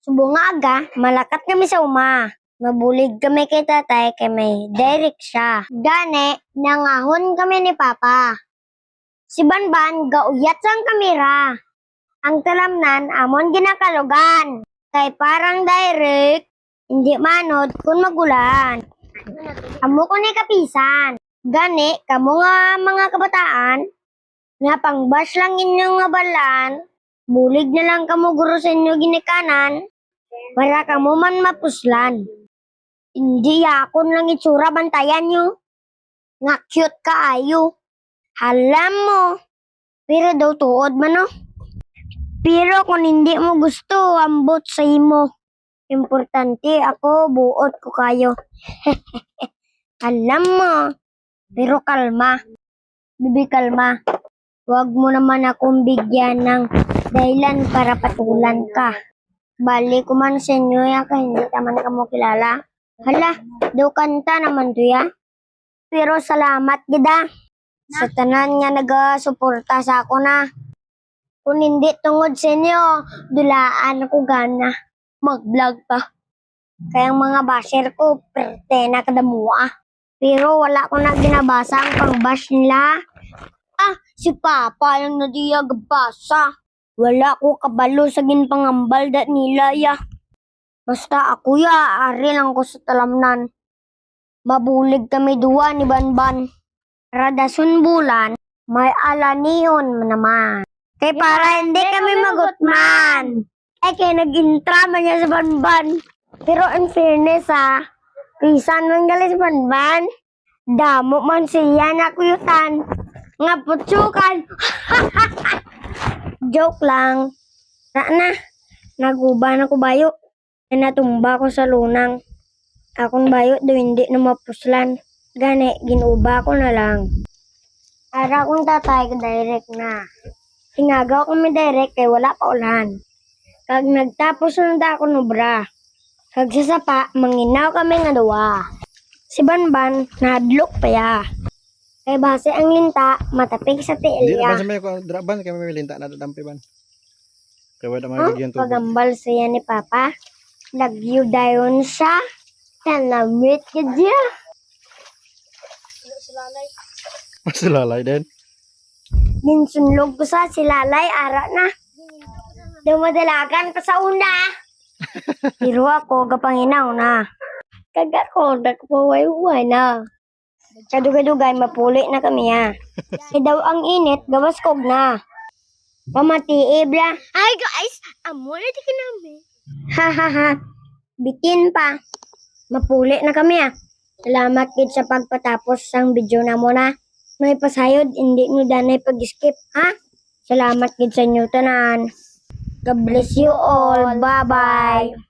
Subo nga aga, malakat kami sa uma. Mabulig kami kay tatay kay may direct siya. Gani, nangahon kami ni Papa. Si Banban, gauyat sang kamera. Ang talamnan, amon ginakalugan. Kay parang direct, hindi manod kung magulan. Amo ko ni kapisan. Gani, kamo nga mga kabataan, nga pangbash lang inyong nga balan, bulig na lang kamo guro sa inyo ginikanan, para kamo man mapuslan. Hindi yakon lang itsura bantayan nyo. Nga cute ka ayo. Halam mo. Pero daw tuod man no. Pero kung hindi mo gusto, ambot sa imo. Importante ako, buot ko kayo. Alam mo. Pero kalma. Bibi kalma. Huwag mo naman akong bigyan ng dahilan para patulan ka. Bali ko man sa inyo ya, kaya hindi naman ka mo kilala. Hala, daw kanta naman to ya. Pero salamat gida. Sa tanan nga nagasuporta sa ako na. Kung hindi tungod sa inyo, dulaan ako gana. Mag-vlog pa. Kaya mga basher ko, perte na kadamua. Pero wala ko na binabasa ang pang-bash nila. Si Papa yung nadiyag basa. Wala ko kabalo sa ginpangambal da nila ya. Basta ako ya, ari lang ko sa talamnan. Mabulig kami duwa ni Banban. Radasun bulan, may alaniyon naman. Kay para hindi kami magutman. Eh, kaya nag-intra man niya sa Banban. Pero in fairness ha, pisan man gali sa Banban. Damo man siya na kuyutan. Nga putsukan. Joke lang. Na na, naguban ako bayo. Na natumba ko sa lunang. Akong bayo do hindi na mapuslan. Gani, ginuba ko na lang. Ara kong tatay ko direct na. Tinagaw ko may direct kay wala pa ulan. Kag nagtapos na da ako no bra. Kag sa sapa, manginaw kami nga duwa. Si Banban, nadlok pa ya. Kay base ang linta, matapig sa Hindi na tiilya. ba sa may ko draban kay may linta na dampi ban. Kaya wala Huh? mga bigyan tubig. Pagambal siya ni Papa. Lagyo dayon siya. Tanamit ka diya. Masulalay din. Ginsunlog ko sa silalay, ara na. Dumadalagan pa sa una. Pero ako, gapanginaw na. Kagat ko, nagpaway-way na. Kadugay-dugay, mapuli na kami ha. Kaya daw ang init, gawas kog na. Pamatiib la. Ay guys, amo na di ka namin. Ha ha ha. Bitin pa. Mapuli na kami ah. Salamat kid sa pagpatapos sang video na mo na. May pasayod, hindi nyo danay pag-skip, ha? Salamat kid sa inyo tanan. God bless you all. Bye-bye.